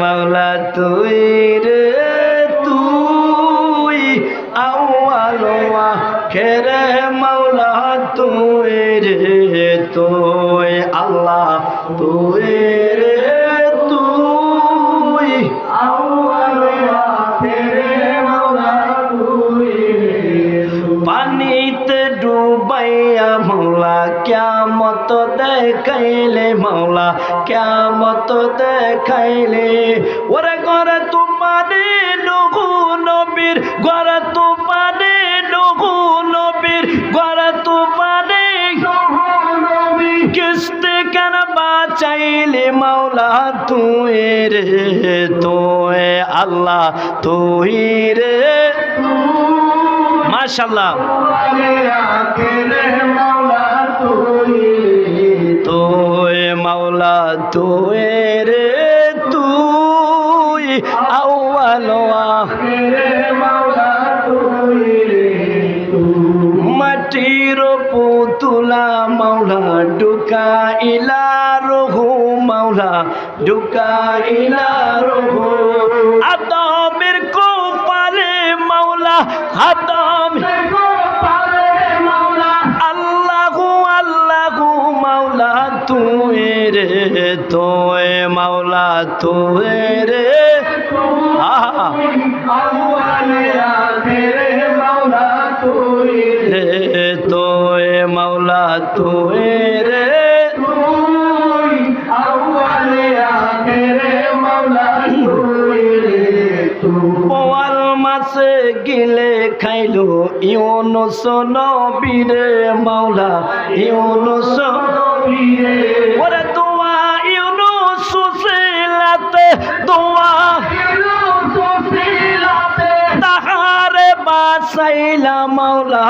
মাওলা তুই রে, তুই আউয়ালোয়া খেরে মাওলা তুই রে, তুই আল্লাহ তুই রে, তুই আউয়ালোয়া খেরে মাওলা তুই পানিতে ডুবাইয়া মাওলা ক্যামত দেখাইলে মাওলা, ক্যামত দেখাইলে। ওরে ঘরে তোমারে নগু নবীর, ঘরে তোমারে নগু নবীর, ঘরে তোমারে কিস্তে কেন বাঁচাইলে মাওলা, তুই রে, তুই আল্লাহ, তুই রে। মাশাল্লাহ তুই রে তুই। আউয়ালোয়া মাটির পুতুলা মাওলা ডুকা ইলা রহু, মাওলা ডুকা ইলা রহু। আদমের কোপালে মাওলা আদম রে তুই মাওলা তুই রে। মাওলা তুই রে। গিলে খাইলো ইউনুস নবীরে মাওলা ইউনুস দোয়া। তাহারে বাসাইলা মাওলা।